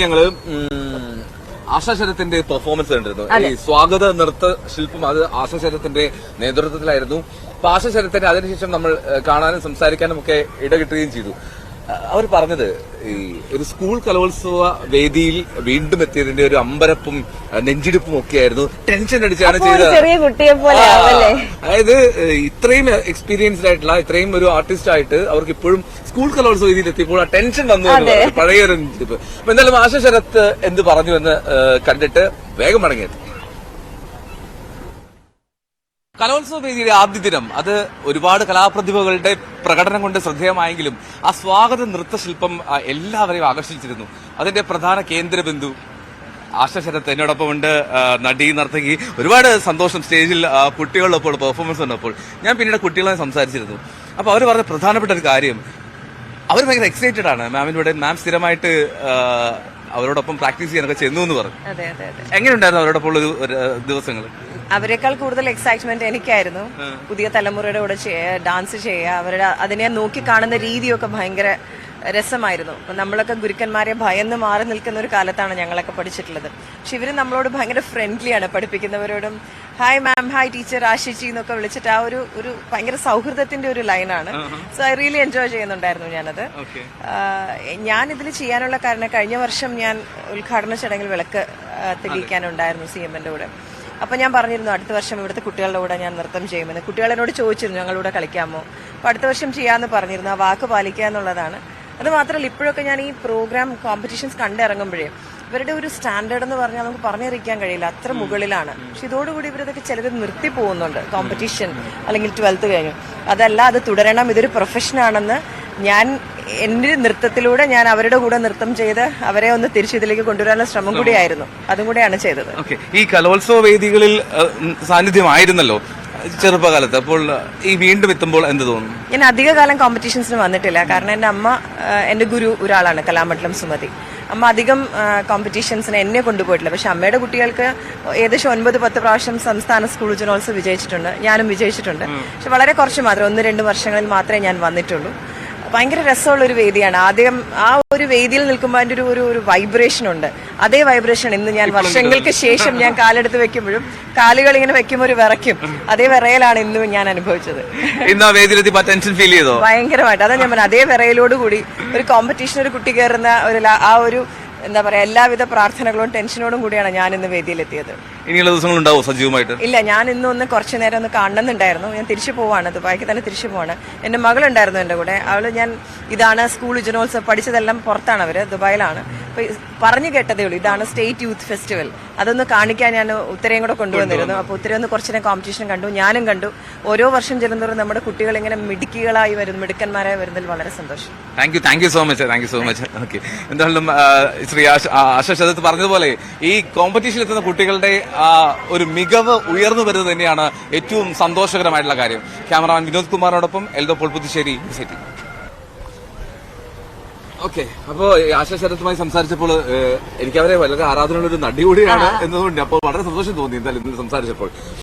ഞങ്ങൾ ആശാശരത്തിന്റെ പെർഫോമൻസ് കണ്ടിരുന്നു. ഈ സ്വാഗത നൃത്ത ശില്പം അത് ആശാശരത്തിന്റെ നേതൃത്വത്തിലായിരുന്നു. അപ്പൊ ആശാശരത്തിന്റെ അതിനുശേഷം നമ്മൾ കാണാനും സംസാരിക്കാനും ഒക്കെ ഇടകിട്ടുകയും ചെയ്തു. അവർ പറഞ്ഞത് ഈ ഒരു സ്കൂൾ കലോത്സവ വേദിയിൽ വീണ്ടും എത്തിയതിന്റെ ഒരു അമ്പരപ്പും നെഞ്ചിടിപ്പും ഒക്കെ ആയിരുന്നു. ടെൻഷൻ അടിച്ചാണ് ചെയ്തത്. അതായത് ഇത്രയും എക്സ്പീരിയൻസ്ഡ് ആയിട്ടുള്ള ഇത്രയും ഒരു ആർട്ടിസ്റ്റ് ആയിട്ട് അവർക്ക് ഇപ്പോഴും സ്കൂൾ കലോത്സവ വേദിയിൽ എത്തിയപ്പോൾ ആ ടെൻഷൻ വന്നു പഴയൊരു ഒരു. അപ്പൊ എന്തായാലും ആശ ശരത്ത് എന്ത് പറഞ്ഞു എന്ന് കണ്ടിട്ട് വേഗം മടങ്ങിയത് കലോത്സവ വേദിയുടെ ആദ്യ ദിനം അത് ഒരുപാട് കലാപ്രതിഭകളുടെ പ്രകടനം കൊണ്ട് ശ്രദ്ധേയമായെങ്കിലും ആ സ്വാഗത നൃത്തശില്പം എല്ലാവരെയും ആകർഷിച്ചിരുന്നു. അതിന്റെ പ്രധാന കേന്ദ്രബിന്ദു ആശ ശരത്ത് എന്നോടൊപ്പം ഉണ്ട് നടി നർത്തകി ഒരുപാട് സന്തോഷം സ്റ്റേജിൽ കുട്ടികളോടൊപ്പം പെർഫോമൻസ് ഉണ്ടപ്പോൾ ഞാൻ പിന്നീട് കുട്ടികളെ സംസാരിച്ചിരുന്നു. അപ്പൊ അവർ പറഞ്ഞ പ്രധാനപ്പെട്ട ഒരു കാര്യം അവർ ഭയങ്കര എക്സൈറ്റഡ് ആണ്. മാമിന്റെ മാം സ്ഥിരമായിട്ട് അവരോടൊപ്പം പ്രാക്ടീസ് ചെയ്യാനൊക്കെ ചെന്നു എന്ന് പറഞ്ഞു. അതെ അതെ അതെ. എങ്ങനെയുണ്ടായിരുന്നു അവരോടൊപ്പം ഉള്ള ഒരു ദിവസങ്ങൾ അവരെക്കാൾ കൂടുതൽ എക്സൈറ്റ്മെന്റ് എനിക്കായിരുന്നു. പുതിയ തലമുറയുടെ കൂടെ ഡാൻസ് ചെയ്യുക അവരുടെ അതിനെ നോക്കി കാണുന്ന രീതിയൊക്കെ ഭയങ്കര രസമായിരുന്നു. അപ്പൊ നമ്മളൊക്കെ ഗുരുക്കന്മാരെ ഭയന്ന് മാറി നിൽക്കുന്ന ഒരു കാലത്താണ് ഞങ്ങളൊക്കെ പഠിച്ചിട്ടുള്ളത്. പക്ഷെ ഇവർ നമ്മളോട് ഭയങ്കര ഫ്രണ്ട്ലിയാണ് പഠിപ്പിക്കുന്നവരോടും ഹായ് മാം ഹായ് ടീച്ചർ ആശിച്ചി എന്നൊക്കെ വിളിച്ചിട്ട് ആ ഒരു ഒരു ഭയങ്കര സൗഹൃദത്തിന്റെ ഒരു ലൈനാണ് സോ ഐ റിയലി എൻജോയ് ചെയ്യുന്നുണ്ടായിരുന്നു ഞാനത്. ഞാൻ ഇതിൽ ചെയ്യാനുള്ള കാരണം കഴിഞ്ഞ വർഷം ഞാൻ ഉദ്ഘാടന ചടങ്ങിൽ വിളക്ക് തെളിയിക്കാനുണ്ടായിരുന്നു സി എമ്മിന്റെ കൂടെ. അപ്പൊ ഞാൻ പറഞ്ഞിരുന്നു അടുത്ത വർഷം ഇവിടുത്തെ കുട്ടികളുടെ കൂടെ ഞാൻ നൃത്തം ചെയ്യുമെന്ന്. കുട്ടികളെന്നോട് ചോദിച്ചിരുന്നു ഞങ്ങളുടെ കളിക്കാമോ? അപ്പൊ അടുത്ത വർഷം ചെയ്യാന്ന് പറഞ്ഞിരുന്നു ആ വാക്ക് പാലിക്കുക എന്നുള്ളതാണ് അത് മാത്രമല്ല ഇപ്പോഴൊക്കെ ഞാൻ ഈ പ്രോഗ്രാം കോമ്പറ്റീഷൻസ് കണ്ടിറങ്ങുമ്പോഴേ ഇവരുടെ ഒരു സ്റ്റാൻഡേർഡ് എന്ന് പറഞ്ഞാൽ നമുക്ക് പറഞ്ഞറിയിക്കാൻ കഴിയില്ല അത്ര മുകളിലാണ്. പക്ഷെ ഇതോടുകൂടി ഇവരതൊക്കെ ചിലത് നിർത്തി പോകുന്നുണ്ട്. കോമ്പറ്റീഷൻ അല്ലെങ്കിൽ ട്വൽത്ത് കഴിഞ്ഞു. അതല്ല അത് തുടരണം. ഇതൊരു പ്രൊഫഷനാണെന്ന് ഞാൻ എന്റെ നൃത്തത്തിലൂടെ ഞാൻ അവരുടെ കൂടെ നൃത്തം ചെയ്ത് അവരെ ഒന്ന് തിരിച്ചു ഇതിലേക്ക് കൊണ്ടുവരാനുള്ള ശ്രമം കൂടിയായിരുന്നു അതും കൂടെയാണ് ചെയ്തത്. ഈ കലോത്സവ വേദികളിൽ സാന്നിധ്യമായിരുന്നല്ലോ? ചെറുപ്പകാലത്ത് അപ്പോൾ ഈ വീണ്ടും എത്തുമ്പോൾ എന്ത് തോന്നുന്നു ഞാൻ അധിക കാലം കോമ്പറ്റീഷൻസിന് വന്നിട്ടില്ല. കാരണം എന്റെ അമ്മ എന്റെ എന്റെ ഗുരു ഒരാളാണ് കലാമണ്ഡലം സുമതി. അമ്മ അധികം കോമ്പറ്റീഷൻസിന് എന്നെ കൊണ്ടുപോയിട്ടില്ല. പക്ഷെ അമ്മയുടെ കുട്ടികൾക്ക് ഏകദേശം ഒൻപത് പത്ത് പ്രാവശ്യം സംസ്ഥാന സ്കൂൾ ജനോത്സവം വിജയിച്ചിട്ടുണ്ട്. ഞാനും വിജയിച്ചിട്ടുണ്ട്. പക്ഷെ വളരെ കുറച്ച് മാത്രം ഒന്ന് രണ്ട് വർഷങ്ങളിൽ മാത്രമേ ഞാൻ വന്നിട്ടുള്ളൂ. ഭയങ്കര രസമുള്ള ഒരു വേദിയാണ്. ആദ്യം ആ ഒരു വേദിയിൽ നിൽക്കുമ്പോൾ അതിന്റെ ഒരു ഒരു ഒരു വൈബ്രേഷൻ ഉണ്ട്. അതേ വൈബ്രേഷൻ ഇന്ന് ഞാൻ വർഷങ്ങൾക്ക് ശേഷം ഞാൻ കാലെടുത്ത് വെക്കുമ്പോഴും കാലുകൾ ഇങ്ങനെ വെക്കുമ്പോൾ ഒരു വിറയ്ക്കും. അതേ വിറയലാണ് ഇന്നും ഞാൻ അനുഭവിച്ചത്. ഇന്ന് ആ വേദിയിലെത്തി ടെൻഷൻ ഫീൽ ചെയ്തോ? ഭയങ്കരമായിട്ട്. അതാ ഞാൻ പറഞ്ഞത് അതേ വിറയലോട് കൂടി ഒരു കോമ്പറ്റീഷൻ ഒരു കുട്ടി കയറുന്ന ഒരു ആ ഒരു എന്താ പറയാ എല്ലാവിധ പ്രാർത്ഥനകളും ടെൻഷനോടും കൂടിയാണ് ഞാൻ ഇന്ന് വേദിയിലെത്തിയത്. ഇനിയുള്ള ദിവസങ്ങൾ ഉണ്ടാവും സജീവമായിട്ട്? ഇല്ല ഞാൻ ഇന്ന് ഒന്ന് കുറച്ചു നേരം ഒന്ന് കാണണമെന്നുണ്ടായിരുന്നു. ഞാൻ തിരിച്ചു പോവാണ് ദുബായിക്ക് തന്നെ തിരിച്ചു പോവാണ്. എന്റെ മകളുണ്ടായിരുന്നു എന്റെ കൂടെ. അവൾ ഞാൻ ഇതാണ് സ്കൂൾ ജനോത്സവം പഠിച്ചതെല്ലാം പുറത്താണ് അവർ ദുബായിലാണ്. പറഞ്ഞു കേട്ടതേ ഉള്ളൂ ഇതാണ് സ്റ്റേറ്റ് യൂത്ത് ഫെസ്റ്റിവൽ അതൊന്ന് കാണിക്കാൻ ഞാൻ ഉത്തരയും കൂടെ കൊണ്ടുവന്നിരുന്നു. അപ്പൊ ഉത്തരം ഒന്ന് കുറച്ചു നേരം കോമ്പറ്റീഷൻ കണ്ടു ഞാനും കണ്ടു. ഓരോ വർഷം ചെല്ലുന്നവരും നമ്മുടെ കുട്ടികൾ ഇങ്ങനെ മിടുക്കികളായി വരുന്നു മിടുക്കന്മാരായി വരുന്നതിൽ വളരെ സന്തോഷം. Thank you thank you so much thank you so much okay എന്തായാലും ശ്രീ അശോഷ് പറഞ്ഞതുപോലെ ഈ കോമ്പറ്റീഷനിൽ എത്തുന്ന കുട്ടികളുടെ ഒരു മികവ് ഉയർന്നു വരുന്നത് തന്നെയാണ് ഏറ്റവും സന്തോഷകരമായിട്ടുള്ള കാര്യം. ക്യാമറമാൻ വിനോദ് കുമാറിനോടൊപ്പം എൽദോ പൊൾപുതുശ്ശേരി സിറ്റി ഓക്കെ അപ്പോ ആശാ ശരത്തുമായി സംസാരിച്ചപ്പോൾ എനിക്ക് അവരെ വളരെ ആരാധനയുള്ള ഒരു നടി കൂടിയാണ് എന്നതുകൊണ്ട് അപ്പോൾ വളരെ സന്തോഷം തോന്നി എന്തായാലും ഇന്ന് സംസാരിച്ചപ്പോൾ.